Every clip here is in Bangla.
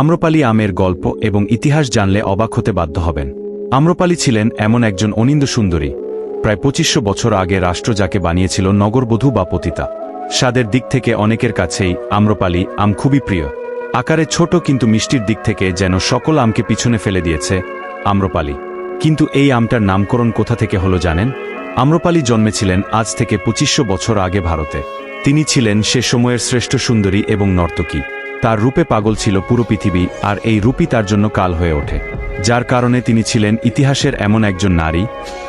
আম্রপালি আমের গল্প এবং ইতিহাস জানলে অবাক হতে বাধ্য হবেন। আম্রপালি ছিলেন এমন একজন অনিন্দ সুন্দরী। প্রায় পঁচিশশো বছর আগে রাষ্ট্র যাকে বানিয়েছিল নগরবধূ বা পতিতা। স্বাদের দিক থেকে অনেকের কাছেই আম্রপালি আম খুবই প্রিয়। আকারে ছোট কিন্তু মিষ্টির দিক থেকে যেন সকল আমকে পিছনে ফেলে দিয়েছে আম্রপালি। কিন্তু এই আমটার নামকরণ কোথা থেকে হলো জানেন? আম্রপালি জন্মেছিলেন আজ থেকে পঁচিশশো বছর আগে ভারতে। তিনি ছিলেন সে সময়ের শ্রেষ্ঠ সুন্দরী এবং নর্তকী। তার রূপে পাগল ছিল পুরো পৃথিবী, আর এই রূপই তার জন্য কাল হয়ে ওঠে। যার কারণে তিনি ছিলেন ইতিহাসের এমন একজন নারী,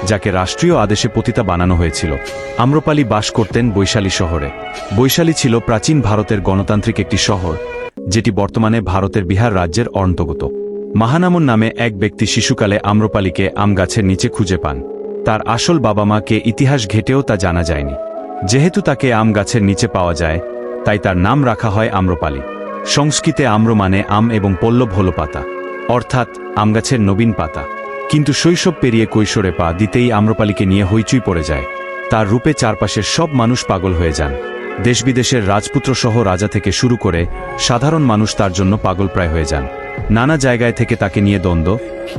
যাকে রাষ্ট্রীয় আদেশে পতিতা বানানো হয়েছিল। আম্রপালি বাস করতেন বৈশালী শহরে। বৈশালী ছিল প্রাচীন ভারতের গণতান্ত্রিক একটি শহর, যেটি বর্তমানে ভারতের বিহার রাজ্যের অন্তর্গত। মাহানামন নামে এক ব্যক্তি শিশুকালে আম্রপালিকে আম গাছের নিচে খুঁজে পান। তার আসল বাবা মাকে ইতিহাস ঘেটেও তা জানা যায়নি। যেহেতু তাকে আম গাছের নিচে পাওয়া যায়, তাই তার নাম রাখা হয় আম্রপালি। সংস্কৃতে আম্র মানে আম এবং পল্লব হল পাতা, অর্থাৎ আমগাছের নবীন পাতা। কিন্তু শৈশব পেরিয়ে কৈশোরে পা দিতেই আম্রপালিকে নিয়ে হইচুই পড়ে যায়। তার রূপে চারপাশের সব মানুষ পাগল হয়ে যান। দেশবিদেশের রাজপুত্র সহ রাজা থেকে শুরু করে সাধারণ মানুষ তার জন্য পাগলপ্রায় হয়ে যান। নানা জায়গায় থেকে তাকে নিয়ে দ্বন্দ্ব,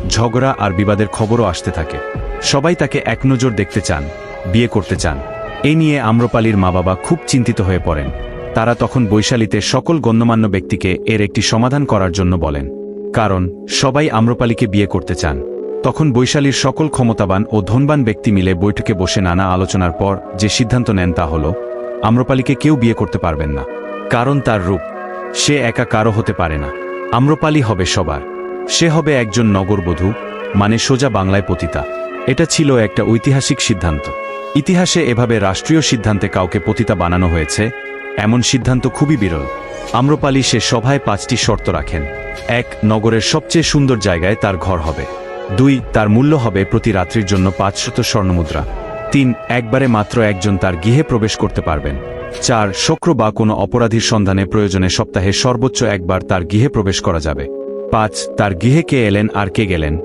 ঝগড়া আর বিবাদের খবরও আসতে থাকে। সবাই তাকে এক নজর দেখতে চান, বিয়ে করতে চান। এই নিয়ে আম্রপালির মা বাবা খুব চিন্তিত হয়ে পড়েন। তারা তখন বৈশালীতে সকল গণ্যমান্য ব্যক্তিকে এর একটি সমাধান করার জন্য বলেন। কারণ, সবাই আম্রপালিকে বিয়ে করতে চান। তখন বৈশালীর সকল ক্ষমতাবান ও ধনবান ব্যক্তি মিলে বৈঠকে বসে নানা আলোচনার পর যে সিদ্ধান্ত নেন তা হল, আম্রপালিকে কেউ বিয়ে করতে পারবেন না। কারণ তার রূপ, সে একা কারও হতে পারে না। আম্রপালি হবে সবার। সে হবে একজন নগরবধূ মানে সোজা বাংলায় পতিতা। এটা ছিল একটা ঐতিহাসিক সিদ্ধান্ত। ইতিহাসে এভাবে রাষ্ট্রীয় সিদ্ধান্তে কাউকে পতিতা বানানো হয়েছে, এমন সিদ্ধান্ত খুবই বিরল। আম্রপালি সে সভায় পাঁচটি শর্ত রাখেন। এক, নগরের সবচেয়ে সুন্দর জায়গায় তার ঘর হবে। দুই, তার মূল্য হবে প্রতি রাত্রির জন্য পাঁচশত স্বর্ণমুদ্রা। তিন, একবারে মাত্র একজন তার গৃহে প্রবেশ করতে পারবেন। চার, শক্র বা কোনো অপরাধীর সন্ধানে প্রয়োজনে সপ্তাহে সর্বোচ্চ একবার তার গৃহে প্রবেশ করা যাবে। পাঁচ, তার গৃহে কে এলেন আর কে গেলেন,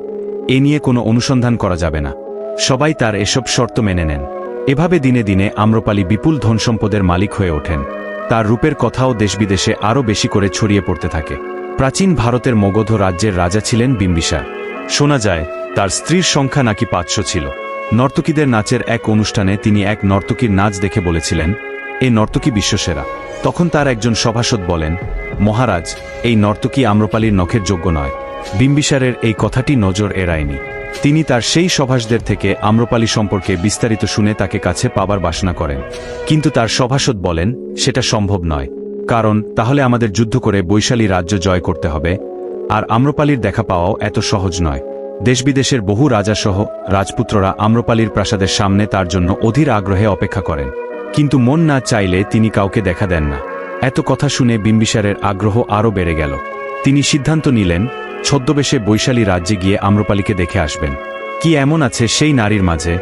এ নিয়ে কোনো অনুসন্ধান করা যাবে না। সবাই তার এসব শর্ত মেনে নেন। এভাবে দিনে দিনে আম্রপালি বিপুল ধনসম্পদের মালিক হয়ে ওঠেন। তার রূপের কথাও দেশবিদেশে আরও বেশি করে ছড়িয়ে পড়তে থাকে। প্রাচীন ভারতের মগধ রাজ্যের রাজা ছিলেন বিম্বিসার। শোনা যায়, তার স্ত্রীর সংখ্যা নাকি পাঁচশো ছিল। নর্তকীদের নাচের এক অনুষ্ঠানে তিনি এক নর্তকীর নাচ দেখে বলেছিলেন এই নর্তকী বিশ্বসেরা। তখন তার একজন সভাসদ বলেন, মহারাজ, এই নর্তকী আম্রপালির নখের যোগ্য নয়। বিম্বিসারের এই কথাটি নজর এড়ায়নি। তিনি তার সেই সভাসদের থেকে আম্রপালি সম্পর্কে বিস্তারিত শুনে তাকে কাছে পাবার বাসনা করেন। কিন্তু তার সভাসদ বলেন, সেটা সম্ভব নয়। কারণ, তাহলে আমাদের যুদ্ধ করে বৈশালী রাজ্য জয় করতে হবে। আর আম্রপালির দেখা পাওয়াও এত সহজ নয়। দেশবিদেশের বহু রাজাসহ রাজপুত্ররা আম্রপালির প্রাসাদের সামনে তার জন্য অধীর আগ্রহে অপেক্ষা করেন। কিন্তু মন না চাইলে তিনি কাউকে দেখা দেন না। এত কথা শুনে বিম্বিসারের আগ্রহ আরও বেড়ে গেল। তিনি সিদ্ধান্ত নিলেন ছদ্মবেশে বৈশালী রাজ্যে গিয়ে আম্রপালিকে দেখে আসবেন। কি এমন আছে সেই নারীর মাঝে,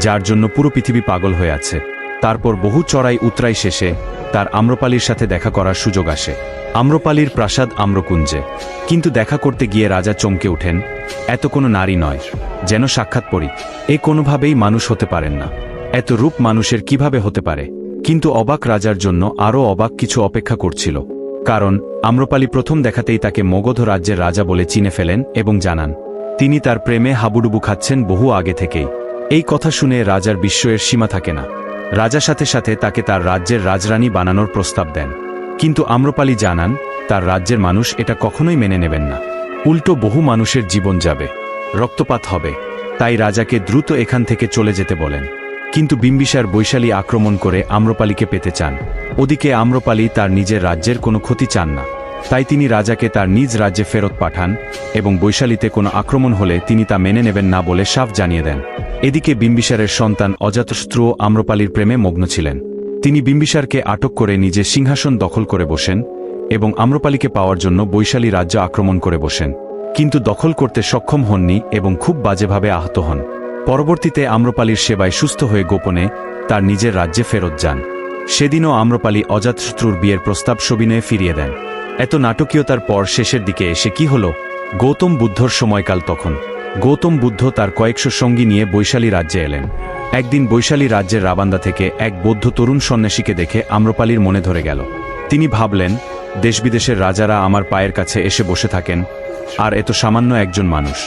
যার জন্য পুরো পৃথিবী পাগল হয়ে আছে। তারপর বহু চড়াই উতরাই শেষে তার আম্রপালির সাথে দেখা করার সুযোগ আসে। আম্রপালির প্রাসাদ আম্রকুঞ্জে। কিন্তু দেখা করতে গিয়ে রাজা চমকে ওঠেন, এত কোনো নারী নয়, যেন সাক্ষাৎ পড়ি। এ কোনোভাবেই মানুষ হতে পারেন না। এত রূপ মানুষের কীভাবে হতে পারে? কিন্তু অবাক রাজার জন্য আরও অবাক কিছু অপেক্ষা করছিল। কারণ, আম্রপালি প্রথম দেখাতেই তাকে মগধ রাজ্যের রাজা বলে চিনে ফেলেন এবং জানান, তিনি তার প্রেমে হাবুডুবু খাচ্ছেন বহু আগে থেকেই। এই কথা শুনে রাজার বিস্ময়ের সীমা থাকে না। রাজা সাথে সাথে তাকে তার রাজ্যের রাজরানী বানানোর প্রস্তাব দেন। কিন্তু আম্রপালি জানান, তার রাজ্যের মানুষ এটা কখনোই মেনে নেবেন না। উল্টো বহু মানুষের জীবন যাবে। রক্তপাত হবে। তাই রাজাকে দ্রুত এখান থেকে চলে যেতে বলেন। কিন্তু বিম্বিসার বৈশালী আক্রমণ করে আম্রপালিকে পেতে চান। ওদিকে আম্রপালি তার নিজের রাজ্যের কোনো ক্ষতি চান না। তাই তিনি রাজাকে তার নিজ রাজ্যে ফেরত পাঠান এবং বৈশালীতে কোনো আক্রমণ হলে তিনি তা মেনে নেবেন না বলে সাফ জানিয়ে দেন। এদিকে বিম্বিসারের সন্তান অজাতশত্রুও আম্রপালির প্রেমে মগ্ন ছিলেন। তিনি বিম্বিসারকে আটক করে নিজে সিংহাসন দখল করে বসেন এবং আম্রপালিকে পাওয়ার জন্য বৈশালী রাজ্য আক্রমণ করে বসেন। কিন্তু দখল করতে সক্ষম হননি এবং খুব বাজেভাবে আহত হন। পরবর্তীতে আম্রপালির সেবায় সুস্থ হয়ে গোপনে তার নিজের রাজ্যে ফেরত যান। সেদিনও আম্রপালি অজাতশত্রুর বিয়ের প্রস্তাব সবিনয়ে ফিরিয়ে দেন। এত নাটকীয়তার পর শেষের দিকে এসে কি হল? গৌতম বুদ্ধর সময়কাল তখন। গৌতম বুদ্ধ তার কয়েকশো সঙ্গী নিয়ে বৈশালী রাজ্যে এলেন। একদিন বৈশালী রাজ্যের রাবান্দা থেকে এক বৌদ্ধ তরুণ সন্ন্যাসীকে দেখে আম্রপালির মনে ধরে গেল। তিনি ভাবলেন, দেশবিদেশের রাজারা আমার পায়ের কাছে এসে বসে থাকেন, আর এত সামান্য একজন মানুষ।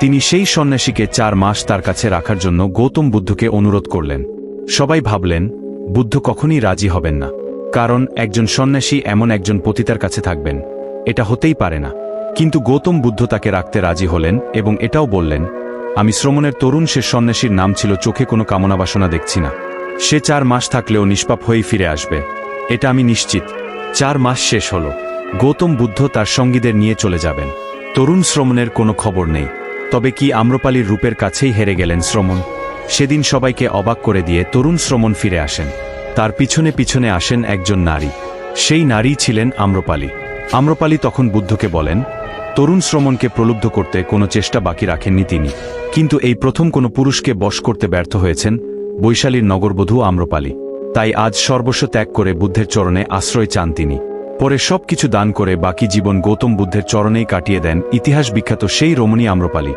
তিনি সেই সন্ন্যাসীকে চার মাস তার কাছে রাখার জন্য গৌতম বুদ্ধকে অনুরোধ করলেন। সবাই ভাবলেন বুদ্ধ কখনই রাজি হবেন না। কারণ একজন সন্ন্যাসী এমন একজন পতিতার কাছে থাকবেন। এটা হতেই পারে না। কিন্তু গৌতম বুদ্ধ তাকে রাখতে রাজি হলেন এবং এটাও বললেন, আমি শ্রমণের তরুণ সে সন্ন্যাসীর নাম ছিল, চোখে কোনো কামনা বাসনা দেখছি না। সে চার মাস থাকলেও নিষ্পাপ হয়েই ফিরে আসবে। এটা আমি নিশ্চিত। চার মাস শেষ হল। গৌতম বুদ্ধ তার সঙ্গীদের নিয়ে চলে যাবেন। তরুণ শ্রমণের কোনো খবর নেই। তবে কি আম্রপালির রূপের কাছেই হেরে গেলেন শ্রমণ? সেদিন সবাইকে অবাক করে দিয়ে তরুণ শ্রমণ ফিরে আসেন। তার পিছনে পিছনে আসেন একজন নারী। সেই নারী ছিলেন আম্রপালি। আম্রপালি তখন বুদ্ধকে বলেন, তরুণ শ্রমণকে প্রলুব্ধ করতে কোনো চেষ্টা বাকি রাখেননি তিনি। কিন্তু এই প্রথম কোনো পুরুষকে বশ করতে ব্যর্থ হয়েছেন বৈশালীর নগরবধূ আম্রপালি। তাই আজ সর্বস্ব ত্যাগ করে বুদ্ধের চরণে আশ্রয় চান তিনি। পরে সবকিছু দান করে বাকি জীবন গৌতম বুদ্ধের চরণেই কাটিয়ে দেন ইতিহাস বিখ্যাত সেই রমণী আম্রপালি।